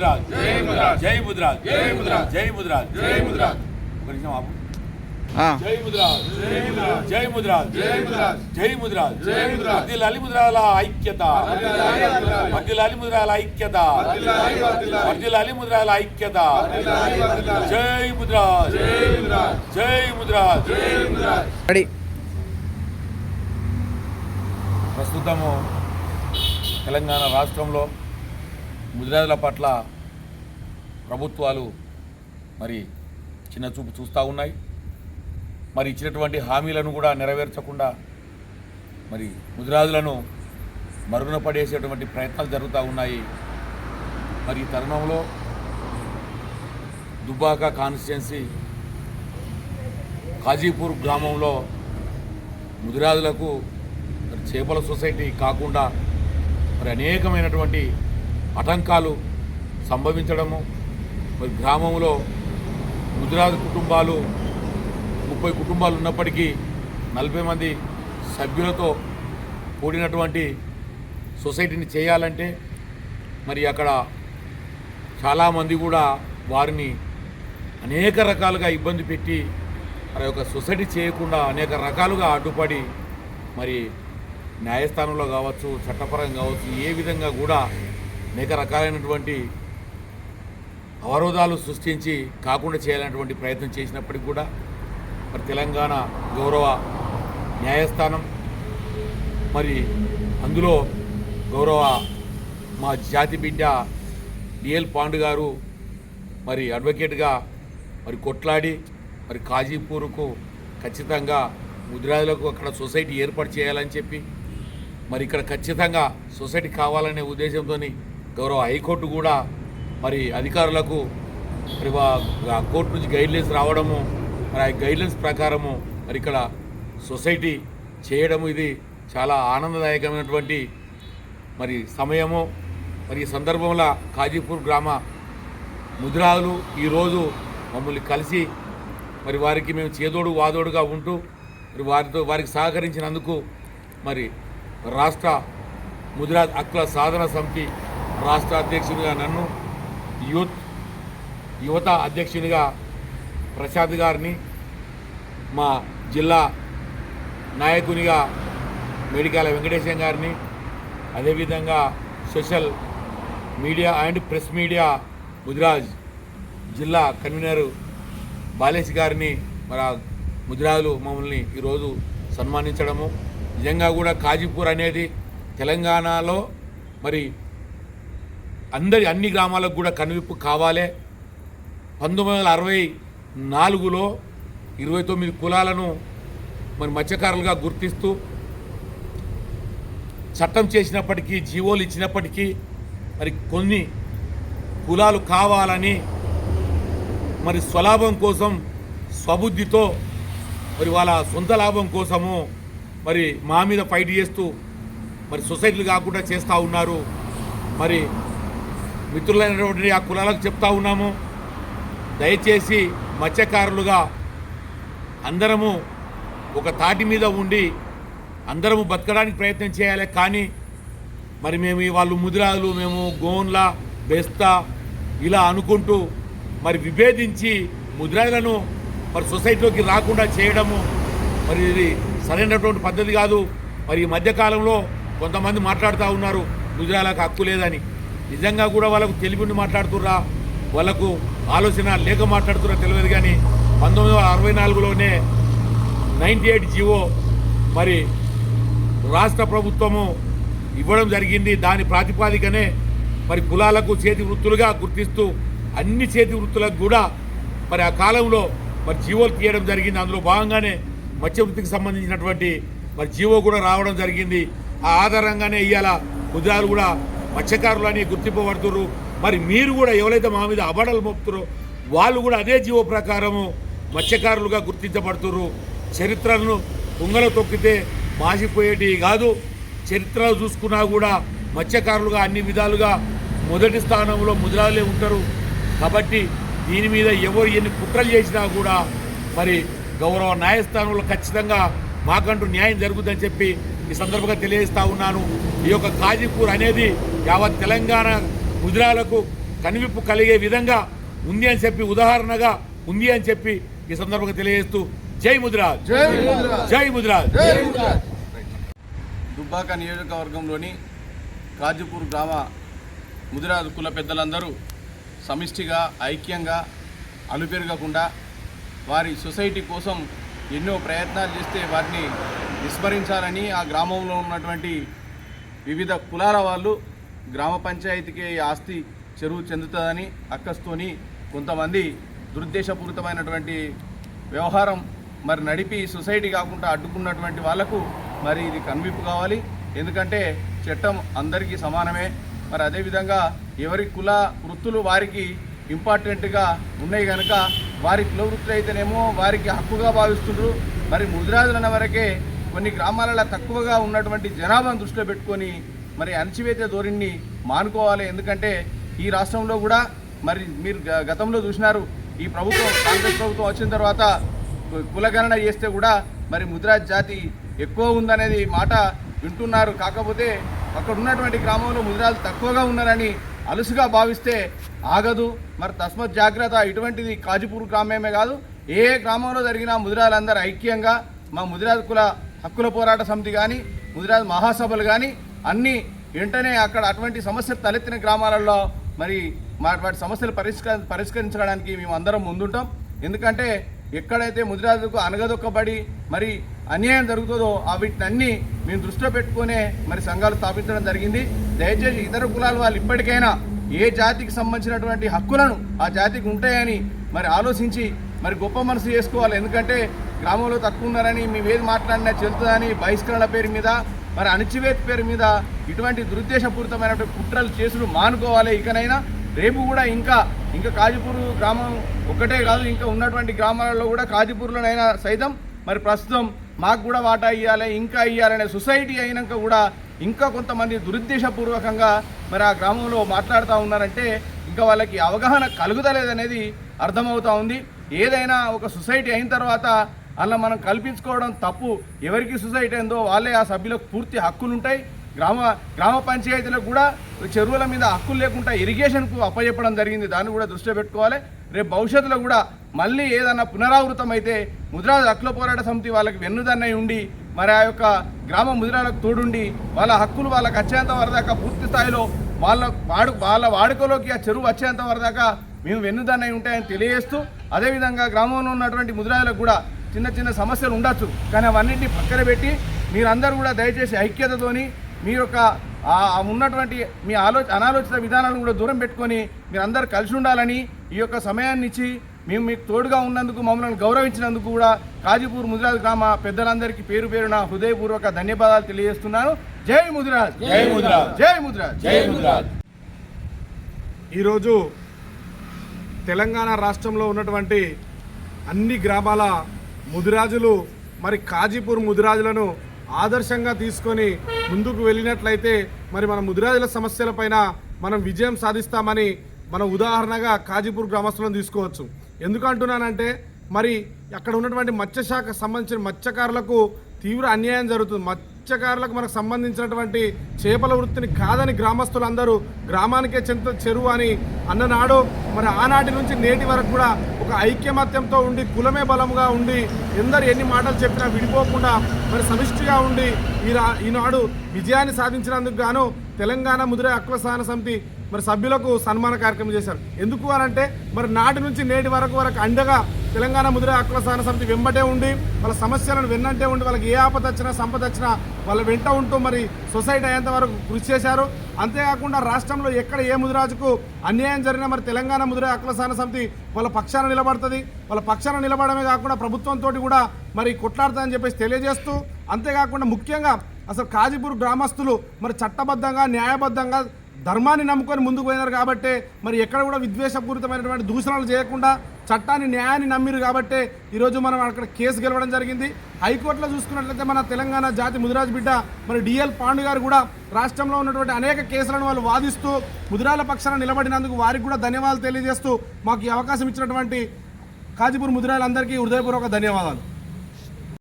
ముద్రాజ్ జై ముద్రాజ్ జై ముద్రాజ్ జై ముద్రాజ్ జై ముద్రాజ్ జై ముద్రాజ్ ఒక నిమిషం ఆపు. జై ముద్రాజ్ జై ముద్రాజ్ జై ముద్రాజ్ జై ముద్రాజ్ ముద్రాజ్ ముద్రాల ఐక్యత. వర్ధిల్లాలి ముద్రాల ఐక్యత. వర్ధిల్లాలి ముద్రాల ఐక్యత. జై ముద్రాజ్ జై ముద్రాజ్ జై ముద్రాజ్ ప్రస్తుతము తెలంగాణ రాష్ట్రంలో ముదిరాజుల పట్ల ప్రభుత్వాలు మరి చిన్న చూపు చూస్తూ ఉన్నాయి. మరి ఇచ్చినటువంటి హామీలను కూడా నెరవేర్చకుండా మరి ముదిరాజులను మరుగున పడేసేటువంటి ప్రయత్నాలు జరుగుతూ ఉన్నాయి. మరి ఈ తరుణంలో దుబాక కాన్స్టిట్యున్సీ కాజీపూర్ గ్రామంలో ముదిరాజులకు మరి చేపల సొసైటీ కాకుండా మరి అనేకమైనటువంటి ఆటంకాలు సంభవించడము మరి గ్రామంలో గుజరాత్ కుటుంబాలు ముప్పై కుటుంబాలు ఉన్నప్పటికీ నలభై మంది సభ్యులతో కూడినటువంటి సొసైటీని చేయాలంటే మరి అక్కడ చాలామంది కూడా వారిని అనేక రకాలుగా ఇబ్బంది పెట్టి మరి యొక్క సొసైటీ చేయకుండా అనేక రకాలుగా అడ్డుపడి మరి న్యాయస్థానంలో కావచ్చు చట్టపరంగా కావచ్చు ఏ విధంగా కూడా అనేక రకాలైనటువంటి అవరోధాలు సృష్టించి కాకుండా చేయాలనేటువంటి ప్రయత్నం చేసినప్పటికి కూడా మరి తెలంగాణ గౌరవ న్యాయస్థానం మరి అందులో గౌరవ మా జాతి బిడ్డ డిఎల్ పాండు గారు మరి అడ్వకేట్గా మరి కొట్లాడి మరి కాజీపూర్కు ఖచ్చితంగా ముద్రాదులకు అక్కడ సొసైటీ ఏర్పాటు చేయాలని చెప్పి మరి ఇక్కడ ఖచ్చితంగా సొసైటీ కావాలనే ఉద్దేశంతో గౌరవ హైకోర్టు కూడా మరి అధికారులకు మరి వా- కోర్టు నుంచి గైడ్లైన్స్ రావడము మరి ఆ గైడ్లైన్స్ ప్రకారము మరి ఇక్కడ సొసైటీ చేయడము ఇది చాలా ఆనందదాయకమైనటువంటి మరి సమయము. మరి ఈ సందర్భంలో కాజీపూర్ గ్రామ ముదిరాజులు ఈరోజు మమ్మల్ని కలిసి మరి వారికి మేము చేదోడు వాదోడుగా ఉంటూ మరి వారితో వారికి సహకరించినందుకు మరి రాష్ట్ర ముదిరాజ్ హక్కుల సాధన సమితి రాష్ట్ర అధ్యక్షునిగా నన్ను యూత్ యువత అధ్యక్షునిగా ప్రసాద్ గారిని మా జిల్లా నాయకునిగా మేడికాల వెంకటేశం గారిని అదేవిధంగా social media and press media Mudiraj జిల్లా కన్వీనర్ బాలేష్ గారిని మరి ముదిరాజులు మమ్మల్ని ఈరోజు సన్మానించడము. నిజంగా కూడా కాజీపూర్ అనేది తెలంగాణలో మరి అందరి అన్ని గ్రామాలకు కూడా కనువిప్పు కావాలి. పంతొమ్మిది వందల అరవై నాలుగులో ఇరవై తొమ్మిది కులాలను మరి మత్స్యకారులుగా గుర్తిస్తూ చట్టం చేసినప్పటికీ జీవోలు ఇచ్చినప్పటికీ మరి కొన్ని కులాలు కావాలని మరి స్వలాభం కోసం స్వబుద్ధితో మరి వాళ్ళ సొంత లాభం కోసము మరి మా మీద ఫైట్ చేస్తూ మరి సొసైటీలు కాకుండా చేస్తూ ఉన్నారు. మరి మిత్రులైనటువంటి ఆ కులాలకు చెప్తా ఉన్నాము. దయచేసి మత్స్యకారులుగా అందరము ఒక తాటి మీద ఉండి అందరము బతకడానికి ప్రయత్నం చేయాలి. కానీ మరి మేము వాళ్ళు ముదిరాలు మేము గోన్ల బెస్తా ఇలా అనుకుంటూ మరి విభేదించి ముదిరాలను మరి సొసైటీలోకి రాకుండా చేయడము మరి ఇది సరైనటువంటి పద్ధతి కాదు. మరి ఈ మధ్యకాలంలో కొంతమంది మాట్లాడుతూ ఉన్నారు ముదిరాలకు హక్కు లేదని. నిజంగా కూడా వాళ్ళకు తెలివిని మాట్లాడుతుర్రా? వాళ్ళకు ఆలోచన లేక మాట్లాడుతున్నా తెలియదు కానీ పంతొమ్మిది వందల అరవై నాలుగులోనే నైంటీ ఎయిట్ జీవో మరి రాష్ట్ర ప్రభుత్వము ఇవ్వడం జరిగింది. దాని ప్రాతిపాదికనే మరి కులాలకు చేతి వృత్తులుగా గుర్తిస్తూ అన్ని చేతి వృత్తులకు కూడా మరి ఆ కాలంలో మరి జీవోలు తీయడం జరిగింది. అందులో భాగంగానే మత్స్య వృత్తికి సంబంధించినటువంటి మరి జీవో కూడా రావడం జరిగింది. ఆ ఆధారంగానే ఇవాళ కుదిరాలు కూడా మత్స్యకారులు అని గుర్తింపబడుతున్నారు మరి మీరు కూడా ఎవరైతే మా మీద అబడలు మోపుతారో వాళ్ళు కూడా అదే జీవో ప్రకారము మత్స్యకారులుగా గుర్తించబడుతున్నారు చరిత్రను కుంగల తొక్కితే మాసిపోయేటి కాదు. చరిత్రలు చూసుకున్నా కూడా మత్స్యకారులుగా అన్ని విధాలుగా మొదటి స్థానంలో ముద్రాలే ఉంటారు. కాబట్టి దీని మీద ఎవరు ఎన్ని కుట్రలు చేసినా కూడా మరి గౌరవ న్యాయస్థానంలో ఖచ్చితంగా మాకంటూ న్యాయం జరుగుతుందని చెప్పి ఈ సందర్భంగా తెలియజేస్తా ఉన్నాను. ఈ యొక్క కాజీపూర్ అనేది యావత్ తెలంగాణ ముద్రాలకు కనువిప్పు కలిగే విధంగా ఉంది అని చెప్పి ఉదాహరణగా ఉంది అని చెప్పి ఈ సందర్భంగా తెలియజేస్తూ జై ముదిరాజ్. జై ముదిరాజ్. దుబ్బాక నియోజకవర్గంలోని కాజీపూర్ గ్రామ ముదిరాజు కుల పెద్దలందరూ సమిష్టిగా ఐక్యంగా అలుపెరగకుండా వారి సొసైటీ కోసం ఎన్నో ప్రయత్నాలు చేస్తే వారిని విస్మరించాలని ఆ గ్రామంలో ఉన్నటువంటి వివిధ కులాల వాళ్ళు గ్రామ పంచాయతీకి ఆస్తి చెరువు చెందుతుందని అక్కస్తోని కొంతమంది దురుద్దేశపూరితమైనటువంటి వ్యవహారం మరి నడిపి సొసైటీ కాకుండా అడ్డుకున్నటువంటి వాళ్ళకు మరి ఇది కనువిప్పు కావాలి. ఎందుకంటే చట్టం అందరికీ సమానమే. మరి అదేవిధంగా ఎవరి కుల వృత్తులు వారికి ఇంపార్టెంట్గా ఉన్నాయి కనుక వారి కుల వృత్తులు అయితేనేమో వారికి హక్కుగా భావిస్తుండ్రు. మరి ముదిరాజులన్న వరకే కొన్ని గ్రామాలలో తక్కువగా ఉన్నటువంటి జనాభాను దృష్టిలో పెట్టుకొని మరి అణచివేత ధోరణిని మానుకోవాలి. ఎందుకంటే ఈ రాష్ట్రంలో కూడా మరి మీరు గతంలో చూసినారు ఈ ప్రభుత్వం కాంగ్రెస్ ప్రభుత్వం వచ్చిన తర్వాత కులగణన చేస్తే కూడా మరి ముద్రాజ్ జాతి ఎక్కువ ఉందనేది మాట వింటున్నారు. కాకపోతే అక్కడ ఉన్నటువంటి గ్రామంలో ముద్రాలు తక్కువగా ఉన్నారని అలుసుగా భావిస్తే ఆగదు. మరి తస్మత్ జాగ్రత్త ఇటువంటిది కాజీపూర్ గ్రామమే కాదు ఏ గ్రామంలో జరిగినా ముదిరాలందరూ ఐక్యంగా మా ముదిరాజ్ కుల హక్కుల పోరాట సమితి కానీ ముదిరాజ్ మహాసభలు కానీ అన్నీ వెంటనే అక్కడ అటువంటి సమస్యలు తలెత్తిన గ్రామాలలో మరి మా వాటి సమస్యలు పరిష్క పరిష్కరించడానికి మేము అందరం ముందుంటాం. ఎందుకంటే ఎక్కడైతే ముదిరాజులకు అనగదొక్కబడి మరి అన్యాయం జరుగుతుందో ఆ వీటినన్నీ మేము దృష్టిలో పెట్టుకునే మరి సంఘాలు స్థాపించడం జరిగింది. దయచేసి ఇతర కులాల వాళ్ళు ఇప్పటికైనా ఏ జాతికి సంబంధించినటువంటి హక్కులను ఆ జాతికి ఉంటాయని మరి ఆలోచించి మరి గొప్ప మనసు చేసుకోవాలి. ఎందుకంటే గ్రామంలో తక్కువ ఉన్నారని మేము ఏది మాట్లాడినా చెల్తుందని బహిష్కరణ పేరు మీద మరి అణచివేత పేరు మీద ఇటువంటి దురుద్దేశపూరితమైనటువంటి కుట్రలు చేసుడు మానుకోవాలి ఇకనైనా. రేపు కూడా ఇంకా ఇంకా కాజీపూర్ గ్రామం ఒక్కటే కాదు ఇంకా ఉన్నటువంటి గ్రామాలలో కూడా కాజీపూర్లోనైనా సైతం మరి ప్రస్తుతం మాకు కూడా వాటా ఇవ్వాలి ఇంకా ఇవ్వాలనే సొసైటీ అయినాక కూడా ఇంకా కొంతమంది దురుద్దేశపూర్వకంగా మరి ఆ గ్రామంలో మాట్లాడుతూ ఉన్నారంటే ఇంకా వాళ్ళకి అవగాహన కలుగుతలేదనేది అర్థమవుతూ ఉంది. ఏదైనా ఒక సొసైటీ అయిన తర్వాత అలా మనం కల్పించుకోవడం తప్పు. ఎవరికి సొసైటీ అయిందో వాళ్ళే ఆ సభ్యులకు పూర్తి హక్కులు ఉంటాయి గ్రామ గ్రామ పంచాయతీలకు కూడా చెరువుల మీద హక్కులు లేకుండా ఇరిగేషన్కు అప్పచెప్పడం జరిగింది. దాన్ని కూడా దృష్టిలో పెట్టుకోవాలి. రేపు భవిష్యత్తులో కూడా మళ్ళీ ఏదన్నా పునరావృతం అయితే ముద్రాజు హక్కుల పోరాట సమితి వాళ్ళకి వెన్నుదన్నై ఉండి మరి ఆ యొక్క గ్రామ ముద్రాలకు తోడుండి వాళ్ళ హక్కులు వాళ్ళకి వచ్చేంత వరదాకా పూర్తి స్థాయిలో వాళ్ళ వాడు వాళ్ళ వాడుకలోకి ఆ చెరువు వచ్చేంత వరదాకా మేము వెన్నుదన్నై ఉంటాయని తెలియజేస్తూ అదేవిధంగా గ్రామంలో ఉన్నటువంటి ముద్రాజులకు కూడా చిన్న చిన్న సమస్యలు ఉండొచ్చు కానీ అవన్నింటినీ పక్కన పెట్టి మీరందరూ కూడా దయచేసి ఐక్యతతోని మీ యొక్క ఉన్నటువంటి మీ ఆలో అనాలోచిత విధానాలను కూడా దూరం పెట్టుకొని మీరందరూ కలిసి ఉండాలని ఈ యొక్క సమయాన్ని ఇచ్చి మేము మీకు తోడుగా ఉన్నందుకు మమ్మల్ని గౌరవించినందుకు కూడా కాజీపూర్ ముదిరాజ్ గ్రామ పెద్దలందరికీ పేరు పేరున హృదయపూర్వక ధన్యవాదాలు తెలియజేస్తున్నాను. జై ముదిరాజ్! జై ముదిరాజ్. జై ముదిరాజ్! జై ముదిరాజ్! ఈరోజు తెలంగాణ రాష్ట్రంలో ఉన్నటువంటి అన్ని గ్రామాల ముదిరాజులు మరి కాజీపూర్ ముదిరాజులను ఆదర్శంగా తీసుకొని ముందుకు వెళ్ళినట్లయితే మరి మన ముదిరాజుల సమస్యలపైన మనం విజయం సాధిస్తామని మన ఉదాహరణగా కాజీపూర్ గ్రామస్తులను తీసుకోవచ్చు. ఎందుకు అంటున్నానంటే మరి అక్కడ ఉన్నటువంటి మత్స్యశాఖ సంబంధించిన మత్స్యకారులకు తీవ్ర అన్యాయం జరుగుతుంది. మత్స్యకారులకు మనకు సంబంధించినటువంటి చేపల వృత్తిని కాదని గ్రామస్తులందరూ గ్రామానికే చెంత చెరువు అని అన్ననాడు మరి ఆనాటి నుంచి నేటి వరకు కూడా ఒక ఐక్యమత్యంతో ఉండి కులమే బలముగా ఉండి ఎందరు ఎన్ని మాటలు చెప్పినా విడిపోకుండా మరి సమిష్టిగా ఉండి ఈనాడు విజయాన్ని సాధించినందుకు గాను తెలంగాణ ముదిరే హక్కుల సహన సమితి మరి సభ్యులకు సన్మాన కార్యక్రమం చేశారు. ఎందుకు అనంటే మరి నాటి నుంచి నేటి వరకు వరకు అండగా తెలంగాణ ముదిరే హక్కుల సహన సమితి వెంబటే ఉండి వాళ్ళ సమస్యలను వెన్నంటే ఉండి వాళ్ళకి ఏ ఆపద వచ్చినా సంపద వచ్చినా వాళ్ళ వెంట ఉంటూ మరి సొసైటీ అయ్యేంత వరకు కృషి చేశారు. అంతేకాకుండా రాష్ట్రంలో ఎక్కడ ఏ ముదిరాజుకు అన్యాయం జరిగినా మరి తెలంగాణ ముదిరే హక్కుల సహన సమితి వాళ్ళ పక్షాన నిలబడుతుంది. వాళ్ళ పక్షాన నిలబడమే కాకుండా ప్రభుత్వంతో కూడా మరి కొట్లాడుతుందని చెప్పేసి తెలియజేస్తూ అంతేకాకుండా ముఖ్యంగా అసలు కాజీపూర్ గ్రామస్తులు మరి చట్టబద్ధంగా న్యాయబద్ధంగా ధర్మాన్ని నమ్ముకొని ముందుకు పోయినారు కాబట్టి మరి ఎక్కడ కూడా విద్వేషపూరితమైనటువంటి దూషణలు చేయకుండా చట్టాన్ని న్యాయాన్ని నమ్మిరు కాబట్టి ఈరోజు మనం అక్కడ కేసు గెలవడం జరిగింది. హైకోర్టులో చూసుకున్నట్లయితే మన తెలంగాణ జాతి ముదిరాజు బిడ్డ మరి డిఎల్ పాండు గారు కూడా రాష్ట్రంలో ఉన్నటువంటి అనేక కేసులను వాళ్ళు వాదిస్తూ ముదిరాల పక్షాన నిలబడినందుకు వారికి కూడా ధన్యవాదాలు తెలియజేస్తూ మాకు ఈ అవకాశం ఇచ్చినటువంటి కాజీపూర్ ముదిరాలందరికీ హృదయపూర్వక ధన్యవాదాలు.